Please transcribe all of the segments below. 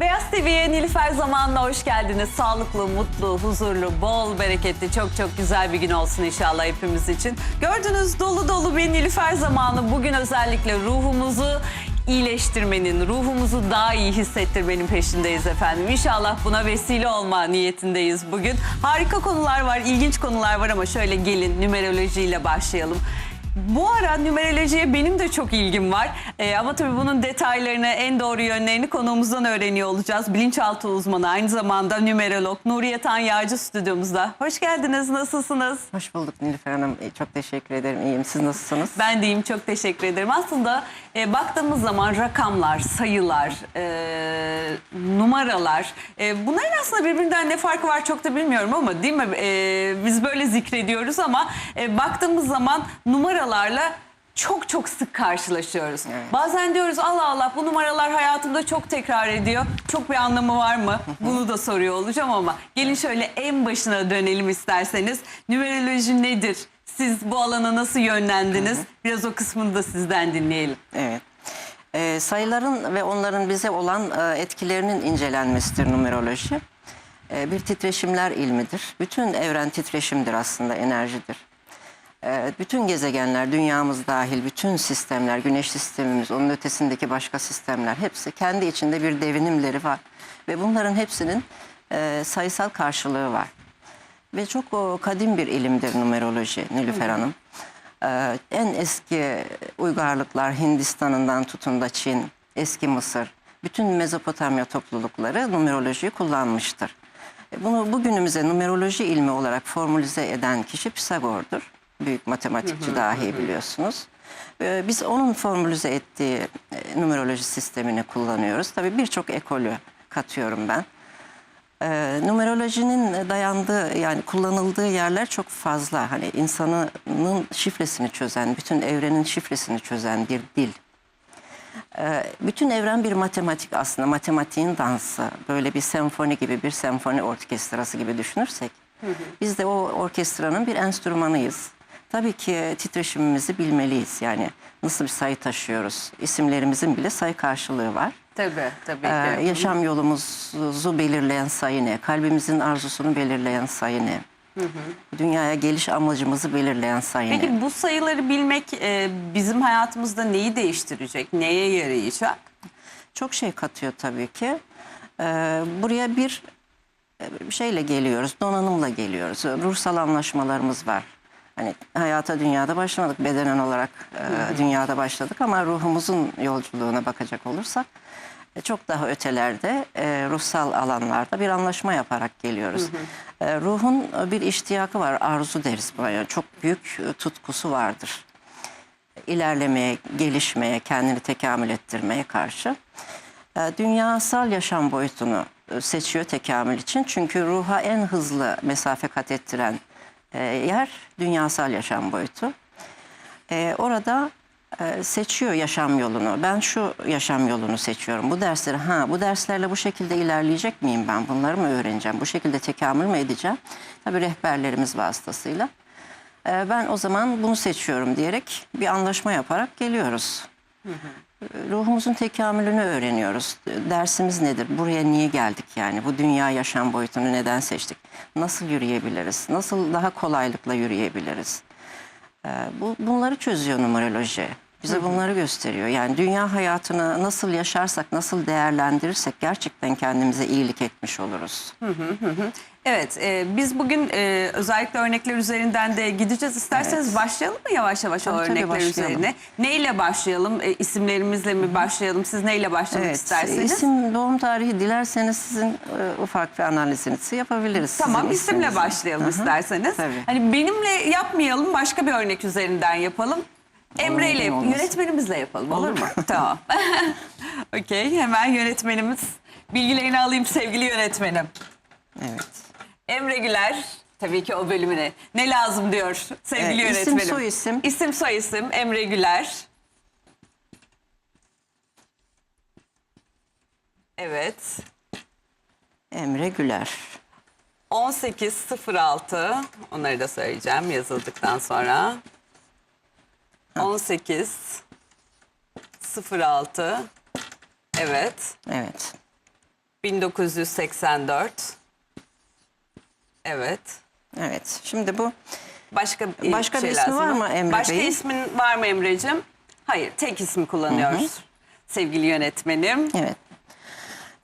Beyaz TV'ye Nilüfer zamanla hoş geldiniz. Sağlıklı, mutlu, huzurlu, bol bereketli, çok çok güzel bir gün olsun inşallah hepimiz için. Gördünüz dolu dolu bir Nilüfer zamanı. Bugün özellikle ruhumuzu iyileştirmenin, ruhumuzu daha iyi hissettirmenin peşindeyiz efendim. İnşallah buna vesile olma niyetindeyiz bugün. Harika konular var, ilginç konular var ama şöyle gelin numerolojiyle başlayalım. Bu ara numerolojiye benim de çok ilgim var. Ee, ama tabii bunun detaylarını, en doğru yönlerini konuğumuzdan öğreniyor olacağız. Bilinçaltı uzmanı, aynı zamanda numerolog Nuriye Tan Yağcı stüdyomuzda. Hoş geldiniz, nasılsınız? Hoş bulduk Nilüfer Hanım. E, Çok teşekkür ederim. İyiyim. Siz nasılsınız? Ben deyim çok teşekkür ederim. Aslında e, baktığımız zaman rakamlar, sayılar, e, numaralar e, bunların aslında birbirinden ne farkı var çok da bilmiyorum ama değil mi? E, biz böyle zikrediyoruz ama e, baktığımız zaman numaralarla çok çok sık karşılaşıyoruz. Evet. Bazen diyoruz Allah Allah bu numaralar hayatımda çok tekrar ediyor. Çok bir anlamı var mı? Bunu da soruyor olacağım ama gelin şöyle en başına dönelim isterseniz. Numeroloji nedir? Siz bu alana nasıl yönlendiniz? Biraz o kısmını da sizden dinleyelim. Evet. E, sayıların ve onların bize olan e, etkilerinin incelenmesidir numeroloji. E, bir titreşimler ilmidir. Bütün evren titreşimdir aslında, enerjidir. E, bütün gezegenler, dünyamız dahil, bütün sistemler, güneş sistemimiz, onun ötesindeki başka sistemler hepsi kendi içinde bir devinimleri var. Ve bunların hepsinin e, sayısal karşılığı var. Ve çok kadim bir ilimdir numeroloji Nilüfer Hanım. Ee, en eski uygarlıklar Hindistan'ından tutun da Çin, eski Mısır, bütün Mezopotamya toplulukları numerolojiyi kullanmıştır. E, Bunu bugünümüze numeroloji ilmi olarak formülize eden kişi Pisagor'dur. Büyük matematikçi dahi biliyorsunuz. Ee, Biz onun formülize ettiği e, numeroloji sistemini kullanıyoruz. Tabii birçok ekolü katıyorum ben. Ee, numerolojinin dayandığı yani kullanıldığı yerler çok fazla. Hani insanın şifresini çözen, bütün evrenin şifresini çözen bir dil. Ee, bütün evren bir matematik aslında. Matematiğin dansı. Böyle bir senfoni gibi, bir senfoni orkestrası gibi düşünürsek. Biz de o orkestranın bir enstrümanıyız. Tabii ki titreşimimizi bilmeliyiz. Yani nasıl bir sayı taşıyoruz. İsimlerimizin bile sayı karşılığı var. Tabii, tabii Ee, yaşam yolumuzu belirleyen sayı ne? Kalbimizin arzusunu belirleyen sayı ne? Dünyaya geliş amacımızı belirleyen sayı ne? Peki bu sayıları bilmek e, bizim hayatımızda neyi değiştirecek? Neye yarayacak? Çok şey katıyor tabii ki. Ee, buraya bir e, şeyle geliyoruz, donanımla geliyoruz. Ruhsal anlaşmalarımız var. Hani hayata dünyada başlamadık, bedenen olarak e, dünyada başladık ama ruhumuzun yolculuğuna bakacak olursak e, çok daha ötelerde e, ruhsal alanlarda bir anlaşma yaparak geliyoruz. E, ruhun bir iştiyakı var, arzu deriz buna. Yani çok büyük e, tutkusu vardır. İlerlemeye, gelişmeye, kendini tekamül ettirmeye karşı. E, Dünyasal yaşam boyutunu e, seçiyor tekamül için. Çünkü ruha en hızlı mesafe kat ettiren e, yer dünyasal yaşam boyutu. E, orada e, seçiyor yaşam yolunu. Ben şu yaşam yolunu seçiyorum. Bu dersleri ha bu derslerle bu şekilde ilerleyecek miyim ben? Bunları mı öğreneceğim? Bu şekilde tekamül mü edeceğim? Tabii rehberlerimiz vasıtasıyla. Ben o zaman bunu seçiyorum diyerek bir anlaşma yaparak geliyoruz. Ruhumuzun tekamülünü öğreniyoruz. Dersimiz nedir? Buraya niye geldik yani? Bu dünya yaşam boyutunu neden seçtik? Nasıl yürüyebiliriz? Nasıl daha kolaylıkla yürüyebiliriz? Ee, bu, bunları çözüyor numeroloji. Bize bunları gösteriyor. Yani dünya hayatını nasıl yaşarsak, nasıl değerlendirirsek gerçekten kendimize iyilik etmiş oluruz. Evet, e, biz bugün e, özellikle örnekler üzerinden de gideceğiz. İsterseniz başlayalım mı yavaş yavaş o Tabii, tabii, örnekler başlayalım. üzerine? Neyle başlayalım? E, isimlerimizle mi başlayalım? Siz neyle başlamak Evet, isterseniz? isim, doğum tarihi dilerseniz sizin e, ufak bir analizinizi yapabiliriz. Tamam isimle isminizle. başlayalım Hı hı. isterseniz. Tabii. Hani benimle yapmayalım başka bir örnek üzerinden yapalım. Emre ile yap- yönetmenimizle yapalım olur mu? tamam. Okey hemen yönetmenimiz bilgilerini alayım sevgili yönetmenim. Evet. Emre Güler tabii ki o bölümüne ne lazım diyor sevgili Evet, isim, yönetmenim. soy isim. İsim soy isim Emre Güler. Evet. Emre Güler. 18.06 onları da söyleyeceğim yazıldıktan sonra. 18.06 Evet. Evet. 1984. Evet. Evet. Şimdi bu Başka bir Başka şey bir ismi lazım var mı Emre Başka Bey'in? ismin var mı Emre'cim? Hayır, tek ismi kullanıyoruz. Sevgili yönetmenim. evet.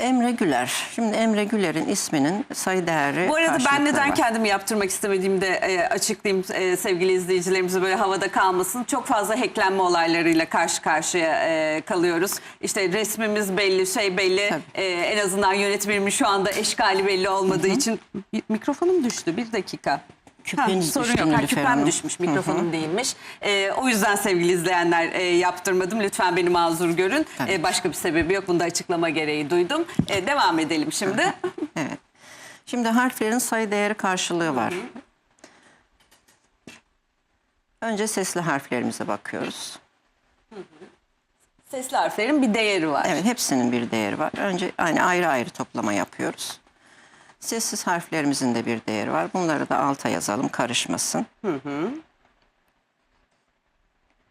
Emre Güler. Şimdi Emre Güler'in isminin sayı değeri Bu arada ben neden var. kendimi yaptırmak istemediğimi de e, açıklayayım e, sevgili izleyicilerimize böyle havada kalmasın. Çok fazla hacklenme olaylarıyla karşı karşıya e, kalıyoruz. İşte resmimiz belli, şey belli. Tabii. E, en azından yönetmenimin şu anda eşkali belli olmadığı için mikrofonum düştü. Bir dakika. Küpün sorun düştü yok. Ha, küpem Hanım. düşmüş, mikrofonum değilmiş. E, o yüzden sevgili izleyenler e, yaptırmadım. Lütfen beni mazur görün. Tabii. E, başka bir sebebi yok. Bunu da açıklama gereği duydum. E, devam edelim şimdi. Evet. Şimdi harflerin sayı değeri karşılığı var. Önce sesli harflerimize bakıyoruz. Sesli harflerin bir değeri var. Evet, hepsinin bir değeri var. Önce hani ayrı ayrı toplama yapıyoruz. Sessiz harflerimizin de bir değeri var. Bunları da alta yazalım, karışmasın.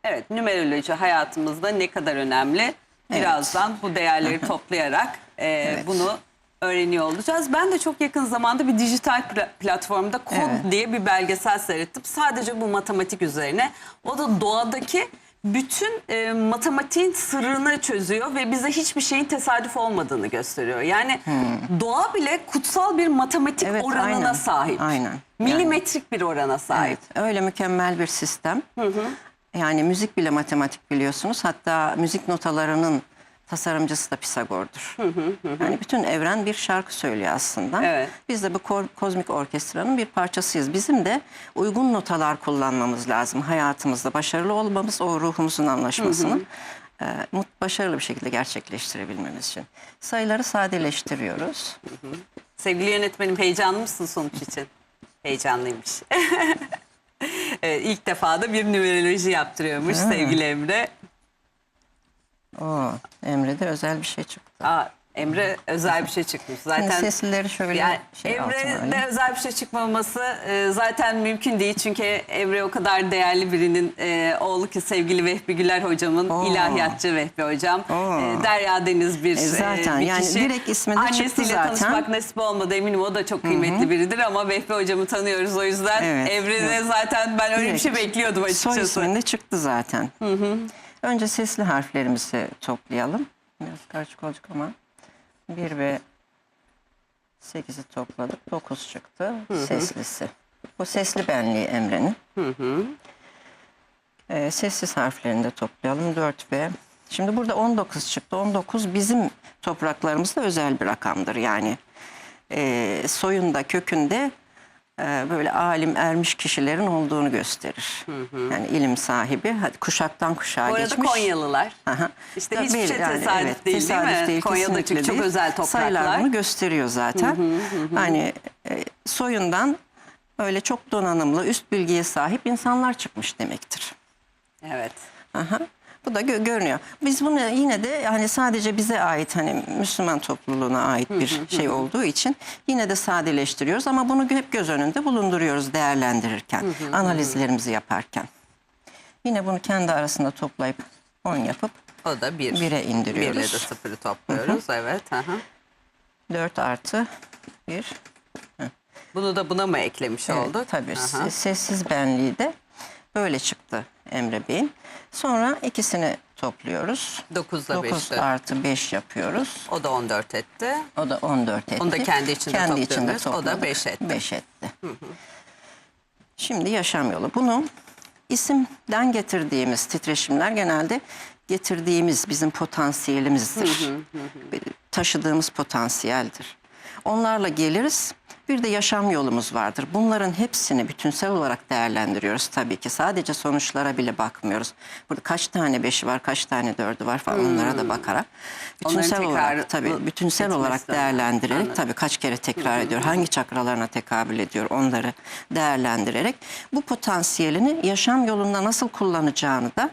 Evet, numeroloji hayatımızda ne kadar önemli. Birazdan bu değerleri toplayarak e, bunu öğreniyor olacağız. Ben de çok yakın zamanda bir dijital pla- platformda Kod Evet. diye bir belgesel seyrettim. Sadece bu matematik üzerine. O da doğadaki bütün e, matematiğin sırrını çözüyor ve bize hiçbir şeyin tesadüf olmadığını gösteriyor. Yani doğa bile kutsal bir matematik Evet, oranına aynen. sahip. Aynen. Milimetrik bir orana sahip. Evet, öyle mükemmel bir sistem. Yani müzik bile matematik biliyorsunuz. Hatta müzik notalarının tasarımcısı da Pisagor'dur. Yani bütün evren bir şarkı söylüyor aslında. Evet. Biz de bu ko- kozmik orkestranın bir parçasıyız. Bizim de uygun notalar kullanmamız lazım hayatımızda. Başarılı olmamız o ruhumuzun anlaşmasını e, mut- başarılı bir şekilde gerçekleştirebilmemiz için. Sayıları sadeleştiriyoruz. Sevgili yönetmenim heyecanlı mısın sonuç için? Heyecanlıymış. evet, ilk defa da bir numeroloji yaptırıyormuş sevgili Emre. Oo, Emre'de özel bir şey çıktı. Aa, Emre özel bir şey çıkmış. Şimdi Zaten seslileri şöyle yani şey Emre'de özel bir şey çıkmaması e, zaten mümkün değil. Çünkü Emre o kadar değerli birinin e, oğlu ki sevgili Vehbi Güler hocamın, Oo. ilahiyatçı Vehbi hocam. Oo. E, Derya Deniz bir, E, zaten bir yani kişi. direkt isminde Annesiyle çıktı zaten. tanışmak nasip olmadı eminim o da çok kıymetli biridir ama Vehbi hocamı tanıyoruz o yüzden Evet, Emre'de evet. zaten ben öyle bir Direkt şey bekliyordum açıkçası. Soy isminde çıktı zaten. Önce sesli harflerimizi toplayalım. Biraz karışık olacak ama. 1 ve 8'i topladık. 9 çıktı. Seslisi. Bu sesli benliği Emre'nin. Ee, sessiz harflerini de toplayalım. 4 ve Şimdi burada 19 çıktı. 19 bizim topraklarımızda özel bir rakamdır. Yani e, soyunda, kökünde böyle alim ermiş kişilerin olduğunu gösterir. Yani ilim sahibi, hadi kuşaktan kuşağa Bu arada geçmiş. Konyalılar. Aha. İşte hiçbir şey tesadüf değil, değil mi? Konya'da kesinlikle çünkü çok değil. özel topraklar. Sayılar bunu gösteriyor zaten. Hani e, soyundan öyle çok donanımlı, üst bilgiye sahip insanlar çıkmış demektir. Evet. Aha. Bu da gö- görünüyor. Biz bunu yine de hani sadece bize ait hani Müslüman topluluğuna ait bir şey olduğu için yine de sadeleştiriyoruz ama bunu hep göz önünde bulunduruyoruz değerlendirirken, analizlerimizi yaparken. Yine bunu kendi arasında toplayıp 10 yapıp O da bir. Bire indiriyoruz. Birle de sıfırı topluyoruz. Evet. Aha. 4 artı 1. Bunu da buna mı eklemiş olduk? Tabii Aha. se- sessiz benliği de böyle çıktı Emre Bey'in. Sonra ikisini topluyoruz. 9'la 9 5'te. artı 5 yapıyoruz. O da 14 etti. O da 14 etti. Onu da kendi içinde kendi içinde topluyoruz. O da topladık. beş etti. 5 etti. Şimdi yaşam yolu. Bunu isimden getirdiğimiz titreşimler genelde getirdiğimiz bizim potansiyelimizdir. Taşıdığımız potansiyeldir. Onlarla geliriz. Bir de yaşam yolumuz vardır. Bunların hepsini bütünsel olarak değerlendiriyoruz tabii ki. Sadece sonuçlara bile bakmıyoruz. Burada kaç tane beşi var, kaç tane dördü var falan onlara da bakarak. Onların Bütünsel olarak tabii bütünsel olarak değerlendirerek Anladım. tabii kaç kere tekrar ediyor, hangi çakralarına tekabül ediyor onları değerlendirerek bu potansiyelini yaşam yolunda nasıl kullanacağını da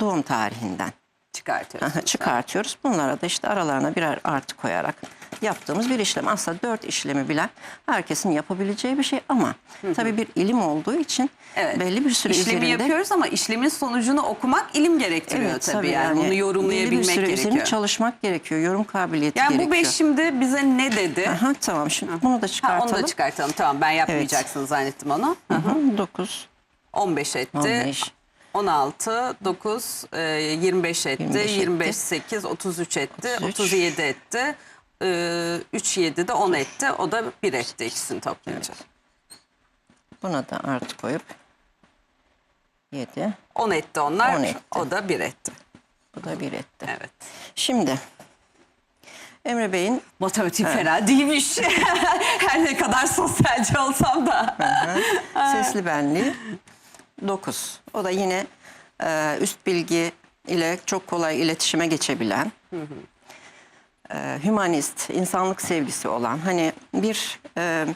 doğum tarihinden Çıkartıyoruz. çıkartıyoruz. Bunlara da işte aralarına birer artı koyarak yaptığımız bir işlem. Aslında dört işlemi bilen herkesin yapabileceği bir şey ama tabii bir ilim olduğu için Evet. belli bir süre İşlemi üzerinde yapıyoruz ama işlemin sonucunu okumak ilim gerektiriyor Evet, tabii, yani. Bunu belli bir yorumlayabilmek süre üzerinde gerekiyor. çalışmak gerekiyor. Yorum kabiliyeti Yani gerekiyor. bu beş şimdi bize ne dedi? Aha, tamam şimdi bunu da Ha, çıkartalım. onu da çıkartalım. Tamam ben yapmayacaksın zannettim onu. Hı hı, 9, 15 etti. 15. 16, 9, e, 25 etti. 25 etti. 25, 8, 33 etti. 33. 37 etti. E, 3, 7 de 10 etti. O da 1 etti ikisini toplayınca. Buna da artı koyup 7. 10 etti onlar. 10 etti. O da 1 etti. Bu da 1 etti. Evet. Şimdi Emre Bey'in Matematik fena değilmiş. Her ne kadar sosyalci olsam da. sesli benliği 9. O da yine e, üst bilgi ile çok kolay iletişime geçebilen, e, hümanist, insanlık sevgisi olan, hani bir e,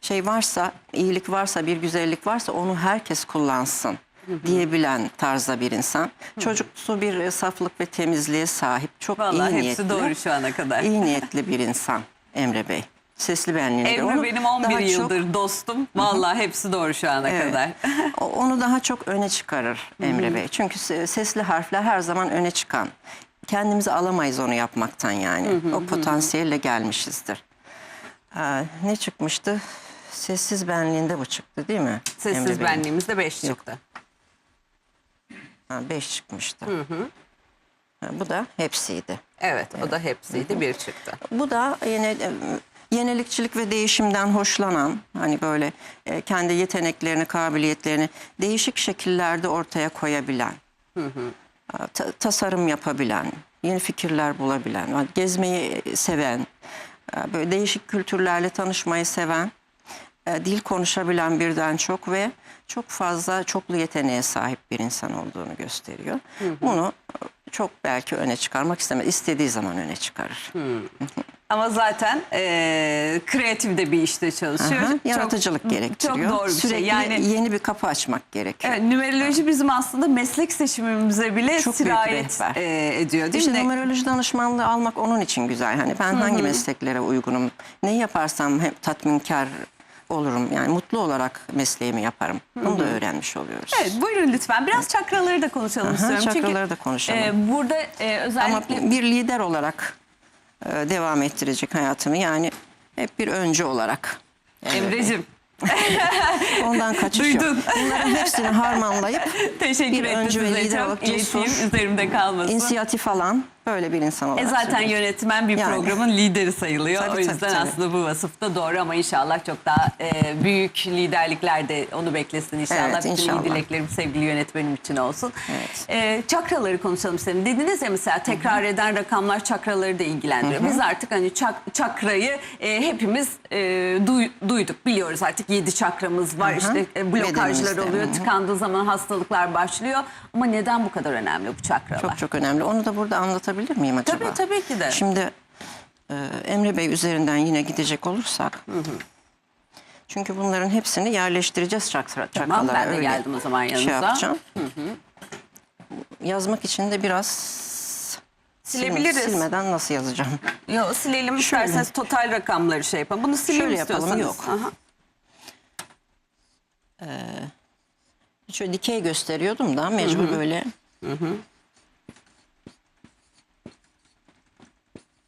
şey varsa, iyilik varsa, bir güzellik varsa onu herkes kullansın diyebilen tarzda bir insan. Çocuksu bir e, saflık ve temizliğe sahip, çok Vallahi iyi hepsi niyetli. doğru şu ana kadar. iyi niyetli bir insan Emre Bey. Sesli benliğini de. Emre Onu benim 11 daha yıldır dostum. Vallahi hepsi doğru şu ana Evet. kadar. O- Onu daha çok öne çıkarır Emre Bey. Çünkü se- sesli harfler her zaman öne çıkan. Kendimizi alamayız onu yapmaktan yani. O potansiyelle gelmişizdir. Aa, ne çıkmıştı? Sessiz benliğinde bu çıktı değil mi? Sessiz Emre benliğimizde 5 çıktı. Ha, beş çıkmıştı. Ha, bu da hepsiydi. Evet o da hepsiydi bir çıktı. Bu da yine e, yenilikçilik ve değişimden hoşlanan hani böyle e, kendi yeteneklerini, kabiliyetlerini değişik şekillerde ortaya koyabilen, a, ta- tasarım yapabilen, yeni fikirler bulabilen, gezmeyi seven, a, böyle değişik kültürlerle tanışmayı seven, e, dil konuşabilen birden çok ve çok fazla çoklu yeteneğe sahip bir insan olduğunu gösteriyor. Bunu e, çok belki öne çıkarmak istemez. İstediği zaman öne çıkarır. Ama zaten eee kreatif de bir işte çalışıyor. Aha, Çok- yaratıcılık gerektiriyor. Çok doğru bir Sürekli şey. Yani yeni bir kapı açmak gerekiyor. evet, numeroloji bizim aslında meslek seçimimize bile Çok sirayet eee, ediyor değil İşte mi? numeroloji danışmanlığı almak onun için güzel. Hani ben hangi mesleklere uygunum, ne yaparsam hep tatminkar olurum. Yani mutlu olarak mesleğimi yaparım. Bunu da öğrenmiş oluyoruz. Evet buyurun lütfen. Biraz çakraları da konuşalım Aha, istiyorum. çakraları da Çünkü konuşalım. eee, burada Ama özellikle bir lider olarak e, devam ettirecek hayatını. Yani hep bir öncü olarak. Emre'cim Ondan kaçış yok. Duydun. Bunların hepsini harmanlayıp teşekkür Bir öncü ve lider olarak cesur, üzerimde kalmasın. inisiyatif alan böyle bir insan olarak. E zaten söylüyorum. yönetmen bir Yani. programın lideri sayılıyor. Tabii, o tabii, yüzden tabii. aslında bu vasıf da doğru ama inşallah çok daha e, büyük liderlikler de onu beklesin inşallah. Evet, Bütün inşallah. iyi dileklerim sevgili yönetmenim için olsun. Evet. E, çakraları konuşalım senin. Dediniz ya mesela tekrar eden rakamlar çakraları da ilgilendiriyor. Biz artık hani çak- çakrayı e, hepimiz e, duy- duyduk biliyoruz artık yedi çakramız var. Hı hı. İşte e, blokajlar Bedenimizde, oluyor. hı hı. Tıkandığı zaman hastalıklar başlıyor. Ama neden bu kadar önemli bu çakralar? Çok çok önemli. Onu da burada anlatabilir miyim acaba? Tabii tabii ki de. Şimdi e, Emre Bey üzerinden yine gidecek olursak. Çünkü bunların hepsini yerleştireceğiz çakra, Tamam, çakralara. ben de öyle geldim o zaman Şey yanınıza. yapacağım. Yazmak için de biraz sil- Silebiliriz. silmeden nasıl yazacağım? Yok silelim Şöyle. isterseniz total rakamları şey yapalım. Bunu sileyim Şöyle yapalım, istiyorsanız. yok. Aha. Şöyle dikey gösteriyordum da mecbur böyle.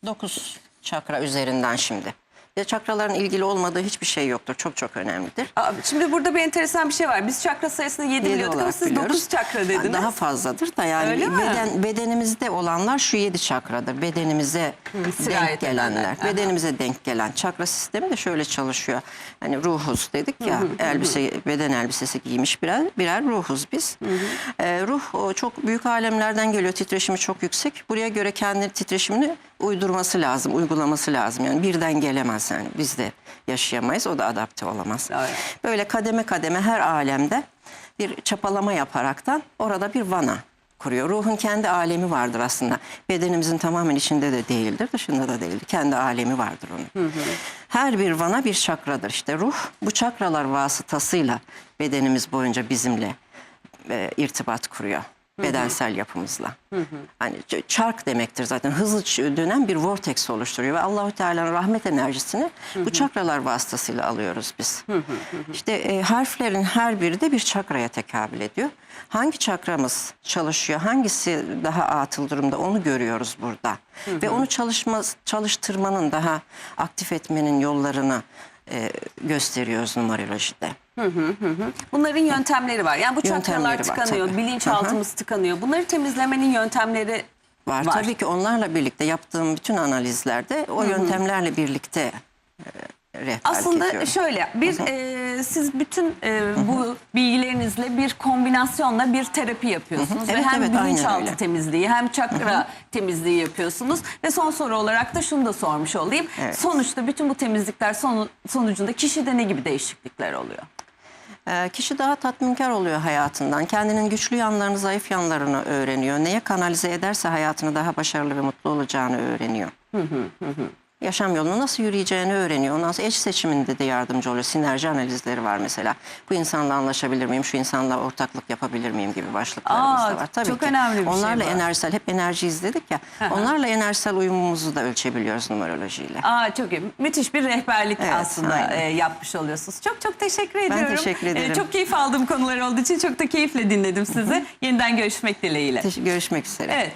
Dokuz çakra üzerinden şimdi. Ve çakraların ilgili olmadığı hiçbir şey yoktur. Çok çok önemlidir. Aa, Şimdi burada bir enteresan bir şey var. Biz çakra sayısını 7 Yedi biliyorduk ama siz biliyoruz. 9 çakra dediniz. Daha fazladır da yani Öyle mi? beden bedenimizde olanlar şu yedi çakradır. Bedenimize sirayet denk gelenler. Aha. Bedenimize denk gelen çakra sistemi de şöyle çalışıyor. Hani ruhuz dedik ya elbise beden elbisesi giymiş birer birer ruhuz biz. Ee, ruh çok büyük alemlerden geliyor. Titreşimi çok yüksek. Buraya göre kendi titreşimini uydurması lazım, uygulaması lazım. Yani birden gelemez yani biz de yaşayamayız. O da adapte olamaz. Evet. Böyle kademe kademe her alemde bir çapalama yaparaktan orada bir vana kuruyor. Ruhun kendi alemi vardır aslında. Bedenimizin tamamen içinde de değildir, dışında da değildir. Kendi alemi vardır onun. Her bir vana bir çakradır. İşte ruh bu çakralar vasıtasıyla bedenimiz boyunca bizimle e, irtibat kuruyor. Bedensel yapımızla. Hani çark demektir zaten. Hızlı dönen bir vortex oluşturuyor ve Allahu Teala'nın rahmet enerjisini bu çakralar vasıtasıyla alıyoruz biz. İşte e, harflerin her biri de bir çakraya tekabül ediyor. Hangi çakramız çalışıyor, hangisi daha atıl durumda onu görüyoruz burada. Ve onu çalışma, çalıştırmanın daha aktif etmenin yollarını e, gösteriyoruz numerolojide. Bunların yöntemleri var. Yani bu çakralar var, tıkanıyor, tabii. bilinçaltımız tıkanıyor. Bunları temizlemenin yöntemleri Var. Var. Tabii ki onlarla birlikte yaptığım bütün analizlerde o yöntemlerle birlikte e, rehberlik Aslında ediyorum. şöyle bir e, siz bütün e, bu bilgilerinizle bir kombinasyonla bir terapi yapıyorsunuz ve Evet, hem evet, bilinçaltı temizliği hem çakra temizliği yapıyorsunuz ve son soru olarak da şunu da sormuş olayım. Evet. Sonuçta bütün bu temizlikler sonu, sonucunda kişide ne gibi değişiklikler oluyor? Ee, kişi daha tatminkar oluyor hayatından. Kendinin güçlü yanlarını, zayıf yanlarını öğreniyor. Neye kanalize ederse hayatını daha başarılı ve mutlu olacağını öğreniyor. Yaşam yolunu nasıl yürüyeceğini öğreniyor. Ondan sonra eş seçiminde de yardımcı oluyor. Sinerji analizleri var mesela. Bu insanla anlaşabilir miyim? Şu insanla ortaklık yapabilir miyim gibi başlıklarımız Aa, da var. Tabii çok ki. önemli bir şey Onlarla bu. enerjisel, hep enerji izledik ya. Onlarla enerjisel uyumumuzu da ölçebiliyoruz numerolojiyle. Aa çok iyi. Müthiş bir rehberlik Evet, aslında e, yapmış oluyorsunuz. Çok çok teşekkür ediyorum. teşekkür E, ederim. çok keyif aldığım konular olduğu için çok da keyifle dinledim sizi. Yeniden görüşmek dileğiyle. Teş- Görüşmek üzere. Evet